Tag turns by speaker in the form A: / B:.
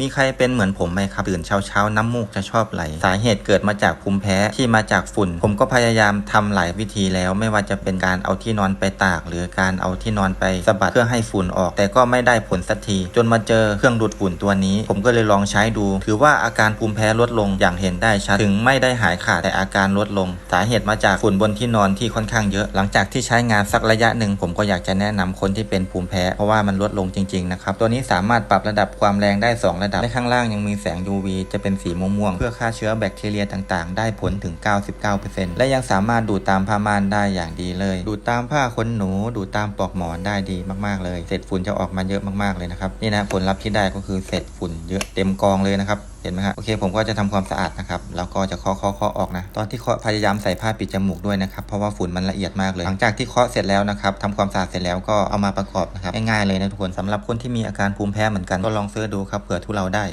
A: มีใครเป็นเหมือนผมไหมครับตื่นเช้าเช้าๆน้ำมูกจะชอบไหล สาเหตุเกิดมาจากภูมิแพ้ที่มาจากฝุ่น ผมก็พยายามทำหลายวิธีแล้ว ไม่ว่าจะเป็นการเอาที่นอนไปตาก หรือการเอาที่นอนไปสะบัดเพื่อให้ฝุ่นออก แต่ก็ไม่ได้ผลสักที จนมาเจอเครื่องดูดฝุ่นตัวนี้ ผมก็เลยลองใช้ดู ถือว่าอาการภูมิแพ้ลดลงอย่างเห็นได้ชัดถึงไม่ได้หายขาดแต่อาการลดลง สาเหตุมาจากฝุ่นบนที่นอนที่ค่อนข้างเยอะ หลังจากที่ใช้งานสักระยะหนึ่งผมก็อยากจะแนะนำคนที่เป็นภูมิแพ้เพราะว่ามันลดลงจริงๆนะครับตัวนี้สามารถปรับระดับความแรงได้2ระดับ และข้างล่างยังมีแสง UV จะเป็นสีม่วงๆเพื่อฆ่าเชื้อแบคทีเรียต่างๆ ได้ผลถึง 99%และยังสามารถดูดตามผ้าม่านได้อย่างดีเลย ดูดตามผ้าขนหนู ดูดตามปลอกหมอนได้ดีมากๆเลย เศษฝุ่นจะออกมาเยอะมากๆเลยนะครับ นี่นะผลลัพธ์ที่ได้ก็คือเศษฝุ่นเยอะเต็มกองเลยนะครับ เห็นไหมครับโอเคผมก็จะทำความสะอาดนะครับแล้วก็จะเคาะเคาะเคาะออกนะตอนที่เคาะพยายามใส่ผ้าปิดจมูกด้วยนะครับเพราะว่าฝุ่นมันละเอียดมากเลย หลังจากที่เคาะเสร็จแล้วนะครับทำความสะอาดเสร็จแล้วก็เอามาประกอบนะครับง่ายๆเลยนะทุกคนสำหรับคนที่มีอาการภูมิแพ้เหมือนกันก็ลองเสิร์ชดูครับเผื่อทุเราได้